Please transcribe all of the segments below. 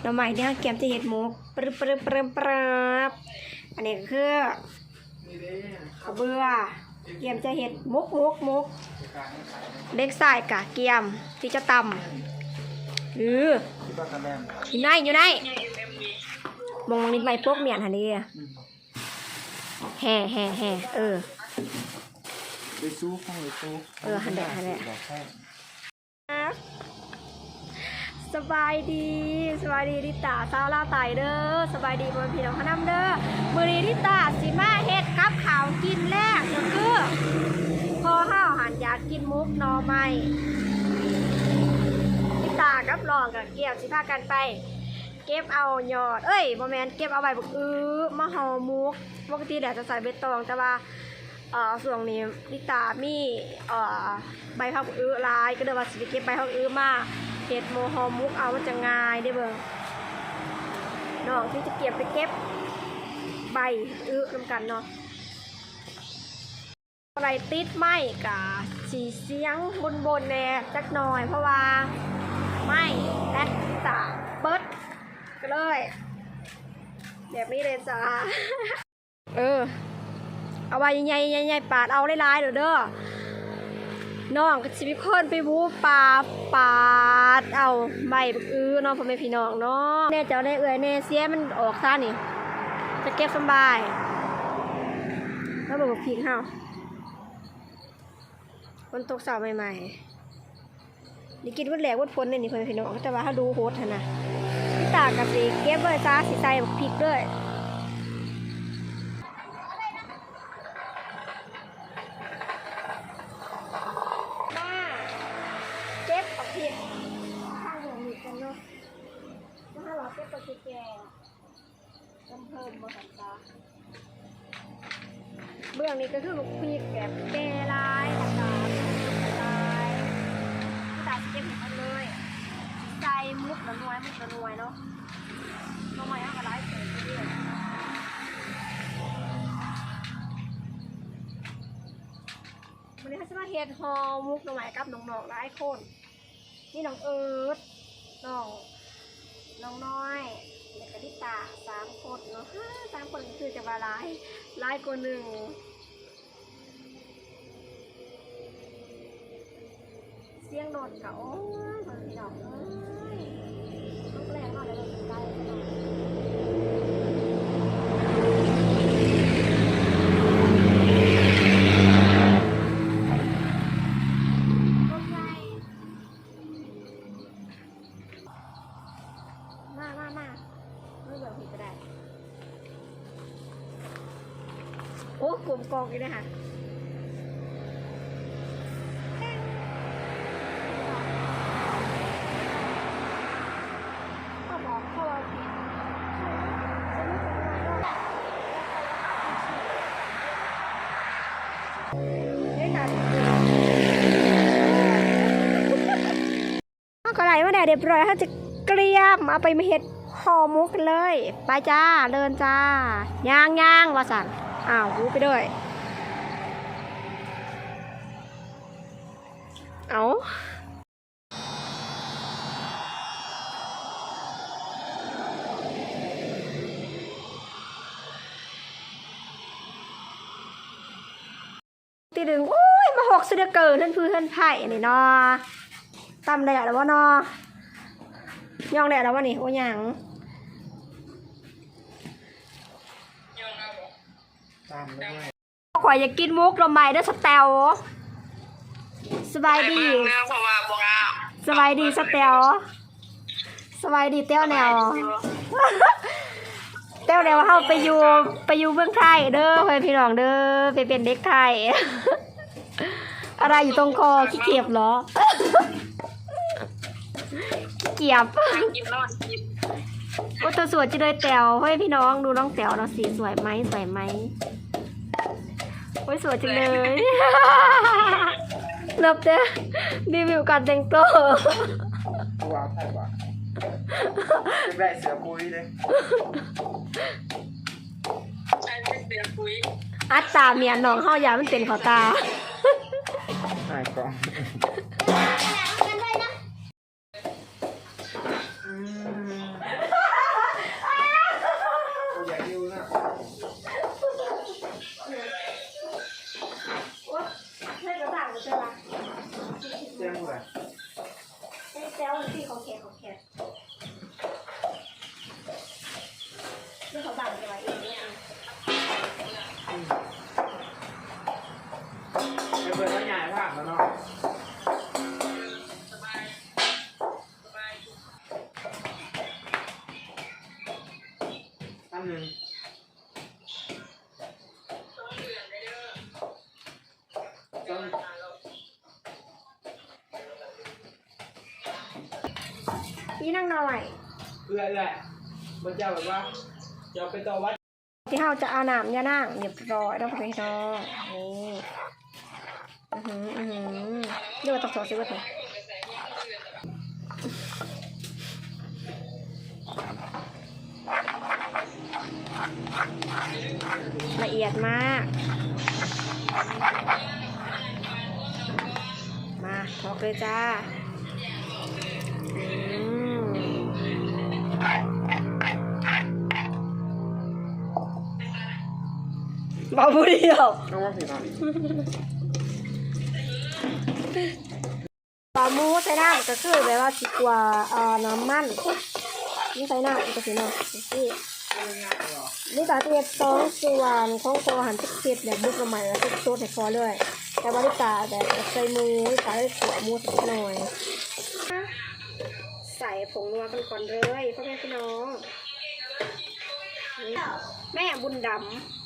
หน่อไม้ที่เราเก็บจะเห็ดหมกปรึบปรึบปรึบปรึบอันนี้ก็คือข้าวเบื่อเกียมจะเห็ดมุกมุกมุกเล็กสายกะเกียมที่จะตำอือคิดว่าคะแนนอยู่ไหนอยู่ไหนมองนี่ใบพวกเมียนหันดีแห่แห่แห่เออไปสู้ข้างไปสู้เออหันแดดหันแดดบอกแค่ สบายดีสบายดีดิตาซาลาไตเด้อสบายดีบนพี่น้องขนำเด้อมือนี้ดิตาสิมาเฮ็ดกับข้าวกินแรกก็คือพอห้าวหันอยากกินมุกนอไม้ดิตากับรองกับเกี่ยวสิพากันไป เก็บเอายอด เอ้ยบ่แมนเก็บเอาใบบักอื้อมาห่อมุกปกติแดดจะใส่ใบตองแต่ว่าเอ่อส่วงนี้ดิตามีเอ่อใบผักอื้อลายก็เลยว่าสิเก็บใบผักบักอื้อมา เฮ็ดโมหอมุกเอามันจะง่ายได้เบิ่งน้องที่จะเก็บไปเก็บใบอื้อนำกันเนาะอะไรติดไหมกะสีเสียงบนบนแน่จักหน่อยเพราะว่าไม่และตาเบิดก็เลยแบบนี้เลยจ้าเออ เอาไว้ใหญ่ๆใหญ่ปาดเอาหลายๆเด้อเด้อ น้องก็สิมีคนไปบูปลาปาดเอาใบบักอื้อเนาะพ่อแม่พี่น้องเนาะแน่เจ้าได้เอือยแน่เสียมันออกซะนี่ จะเก็บสบายแล้วบอกว่าพริกเฮาคนตกเสาใหม่ๆนี่กินวันแหลกวันพ้นเนี่ยนี่พ่อแม่พี่น้องแต่ว่าถ้าดูโหดนะพี่ตากับสีเก็บไว้จ้าสีใส่พริกด้วย ละนวยมุกละนวยเนาะน้องใหม่เอากระไรเสร็จไปเรื่อยวันนี้เขาจะมาเฮ็ดฮอมุกน้องใหม่กับน้องๆหลายคน นี่น้องเอิร์ธน้องน้องน้อยเด็กกระดิตาสามคนเนาะสามคนคือจะมาหลายหลายกว่าหนึ่งเสียงโดดกับโอ้ยคนพี่น้องเอ้ย โอ้กลมกองอีกนะคะเขาบอกเขาว่าเอาก็ไหล มาได้เรียบร้อยเขาจะเกลียมเอาไปมาเห็ดห่อมุกเลย ไปจ้าเดินจ้าย่างย่างว่าสั่นอ้าวกูไปด้วยเอาตีดึงโอ้ยมาหกสุดเกินท่านพื้นท่านไผ่นี่เนาะ ตำแดดแล้ววะนาะย่องแดดแล้ววะนี่โอ้ยหยังตามด้วยขอยอยากกินมุกลมใหม่ด้วยสแตลสบายดีสบายดีสแตลสบายดีเต้วแนวเต้วแนวเข้าไปอยู่ไปอยู่เมืองไทยเด้อเพื่อนพี่น้องเด้อไปเป็นเด็กไทยอะไรอยู่ตรงคอขี้เกียจเหรอ เกียจกินนอนกินโอ้ตัวสวยจะเลยแต๋วเฮ้ยพี่น้องดูน้องแต๋วเนาะสีสวยไหมสวยไหมโอ้ยสวยจังเลยเลิฟเด้อรีวิวการแต่งตัวตัวเอาไทยว่ะจะได้เสือปุ้ยเลยใช้เป็นเดือนปุ้ยอัตตาเมียน้องเฮาอย่ามันเป็นขอตาใช่กล่อง 是吧？ ที่นั่งหน่อยเอื้อเอื้อยบนเจ้าแบบว่าจะเอาไปต่อวัดที่เราจะเอาน้ำยานั่งเรียบร้อยแล้วพ่อพี่น้องนี่อือหืออือหือเดี๋ยวมาตอกสอสิเว้ยเถอะละเอียดมาก มาทอกเลยจ้า เบาผู้เดียวน้องว่าผิดหน่อยปลาหมูใส่น้ำก็คือแบบว่าสิกว่าเอ่อน้ำมันนี่ใส่น้ำก็สิเนาะนี่นี่ตาเทียบสองส่วนของโคหันทุกเทียบแบบบุกละใหม่แล้วทุกโซดให้พอเลยแต่ว่าลิตาแบบใส่มือลิตาได้ขัวหมูสักหน่อย ใส่ผงนัวกันก่อนเลยพ่อแม่พี่น้องนี่แม่บุญดำ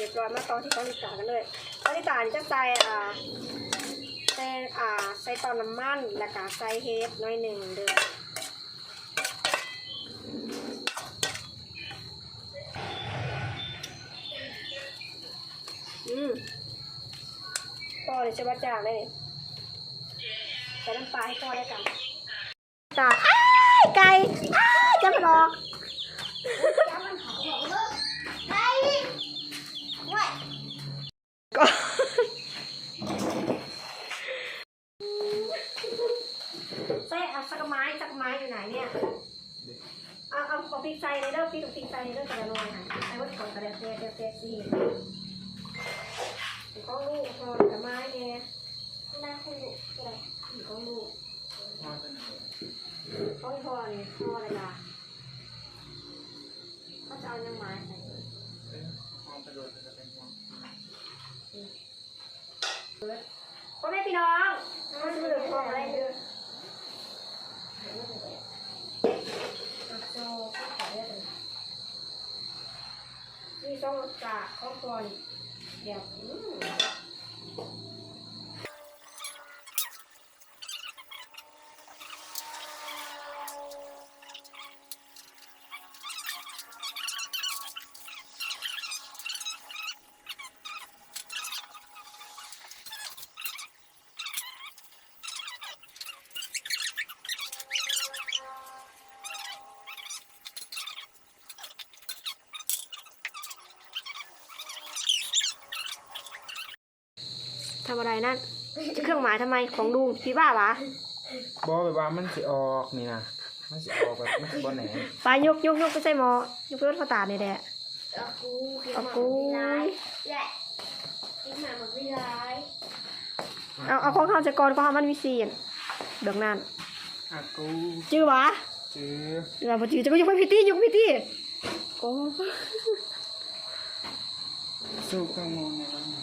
เรียบร้อยมาตอนที่เขาลิตากันเลยเขาลิตานี่จะใส่อ่าใส่อ่าใส่ตอนน้ำมันแล้วก็ใส่เฮดหน้อยหนึ่งเดืออืมพอเลยจะบัดจางเลยนี่ใส่น้ำปลาให้พอได้กันตาอ้าไก่จะมันอกเซ่เอาสักไม้สักไม้อยู่ไหนเนี่ย เอาเอาของพริกไซเลยเด้อพี่ถูกพริกไซเลยเด้อกระดานอยนะไอ้วัดของกระดาษเตียเตียเตียสีของลูกพอกระไม้เนี่ยหน้าคู่อะไรของลูกของพ่อนี่พ่ออะไรล่ะเขาจะเอายังไม้ใส่พ่อแม่พี่น้องน้องมือพ่ออะไรเด้อนี่ ต้องกะข้าวก่อนเดี๋ยว ทำอะไรนั่นเครื่องหมายทำไมของลุงพี่บ้าวะบอกแบบว่ามันสิออกนี่นะมันสิออกแบบมันสิบอแหนปลายกยกยกไปใส่หมอยกไปรถพ่อตาเนี่ยแหละอากูเอากูแหละกินหมาหมดไม่ร้ายเอาเอาของเขาจะก่อนก็เขามันมีเสียนเบืองนั่นอากูจื้อวะจื้อเดี๋ยวพอจื้อจะก็ยกไปพิตี้ยกไปพิตี้โอ้สู้กังงงในวันนี้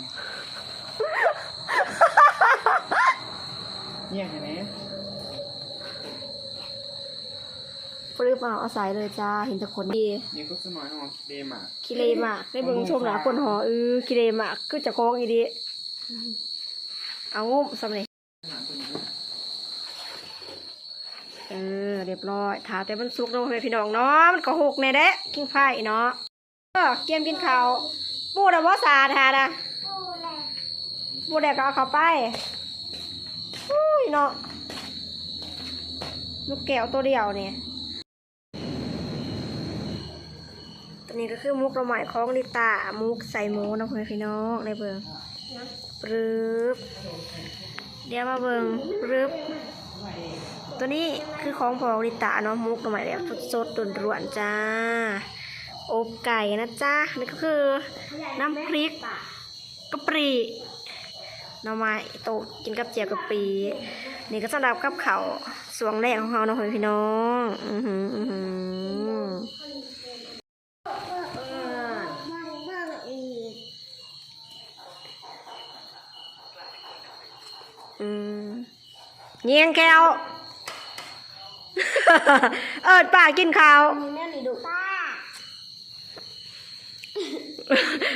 เนี่ยเห็นไหมปลื้มเอาเอาใส่เลยจ้าเห็นแต่คนดีนี่ก็สมัยของเดมาคิเลมากได้เบิ่งชมหลายคนหอเออคิเลมากคือจะโค้งอีดีเอางุ้มสำเร็จขนาดตัวนี้เออเรียบร้อยถาแต่มันสุกแล้วพี่น้องเนาะมันก็หกในเด้กินไผ่เนาะเออเกมกินข้าวปูดอะบ่สาดหาดะปูดแดกก็เอาเข้าไปอุ้ย เนาะลูกแก้วตัวเดียวเนี่ยตัวนี้ก็คือมุกระไหม่ของลิตามุกใส่หมูนะคุณพี่น้องในเบิงปรึบเดี๋ยวมาเบิงปรึบตัวนี้คือของพอริตาเนาะมุกลงมาแล้วสดๆด่วนๆจ้าอบไก่นะจ้านี่ก็คือน้ำพริกกะปิห น่อไม้โตกินกับเจียวกะปินี่ก็สำหรับกับเขาวสวงแรกของเราเนาะพี่น้องอือหืออือหือบ้างบ้างอีกอืมเงียงแก้วเอิดป่ากินข้าวมีแม่หนีนี่ดูป้า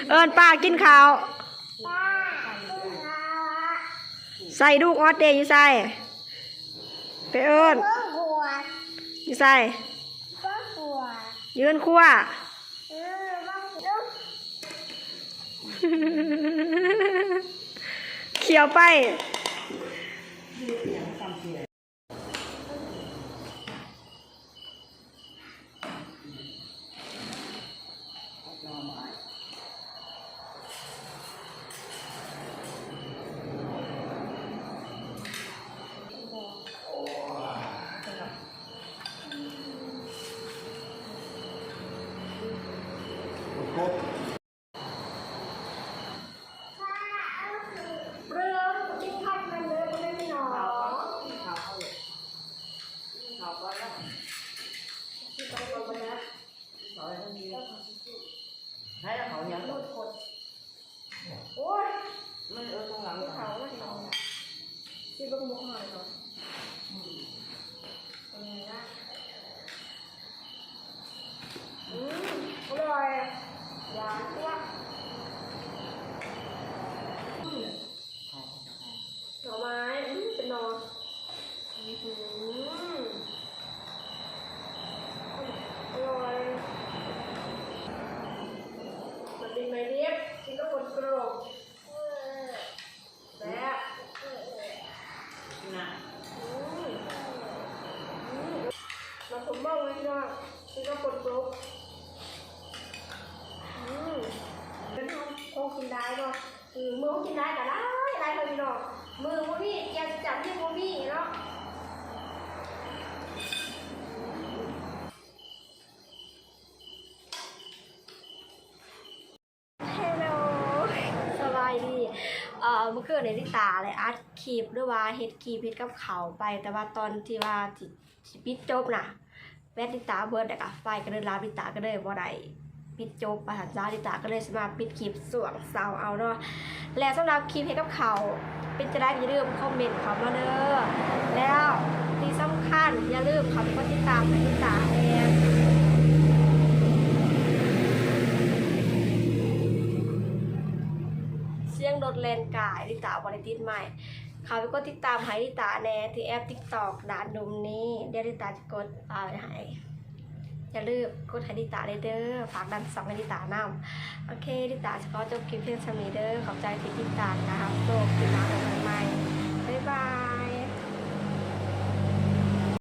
เอิญป้ากินข้าว ป้าคุณอา ใส่ลูกออสเดย์อยู่ใส่ไปเอิญเพื่อหัวอยู่ใส่หัวยืนคั่วเออบ้างลูกเขียวไป เรื่องที่พัดมันเลยไม่ได้หนอโอ้ยมันเออตรงหลังเขาไม่หนอที่เบิ้งมุกหน่อยเนาะเป็นไงนะอืม อร่อยหวานตัวหน่อไม้อืมเป็นหนออืมอร่อยมันเป็นไม้เรียบที่ก็ปนกรอบแซ่บอืมอืมมาสมบ้างเลยพี่น้องที่ก็ปนกรอบอืมเป็นห้องคงกินได้เนาะอื มมือกินได้ก็ได้ได้เลยพี่น้องมือมือพี่แกจะจับที่มือพี่เนาะฮัลโหลสบายดีเมื่อคืนในลิตาเลยอัดคลิปหรือว่าเฮ็ดคลิปเฮ็ดกับเขาไป แต่ว่าตอนที่ว่าสิสิปิดจบน่ะแบตลิตาเบิดแล้วก็ไฟก็เลยลาลิตาก็เลยบ่ได้ ปิดจบประหันจ้าลิตาก็เลยมาปิดคลิปส่วงเสาร์เอาเนาะแล้วสำหรับคลิปเฮ็ดกับเขาเป็นจะได้อย่าลืมคอมเมนต์เขามาเด้อแล้วที่สำคัญอย่าลืมเขาไปกดติดตามให้ลิตาแน่เสียงรถเลนกายลิตาบริติดใหม่เขาไปกดติดตามให้ลิตาแน่ที่แอปติ๊กตอกด่านดุมนี้เดี๋ยวลิตาจะกดอ่าให้ อย่าลืมกดให้ดิตาเด้อฝากดันสองให้ดิตานำโอเคดิตาจะขอจบคลิปเพียงเท่านี้เด้อขอบใจที่ดิตานะครับโลกติดตามใหม่บ๊ายบาย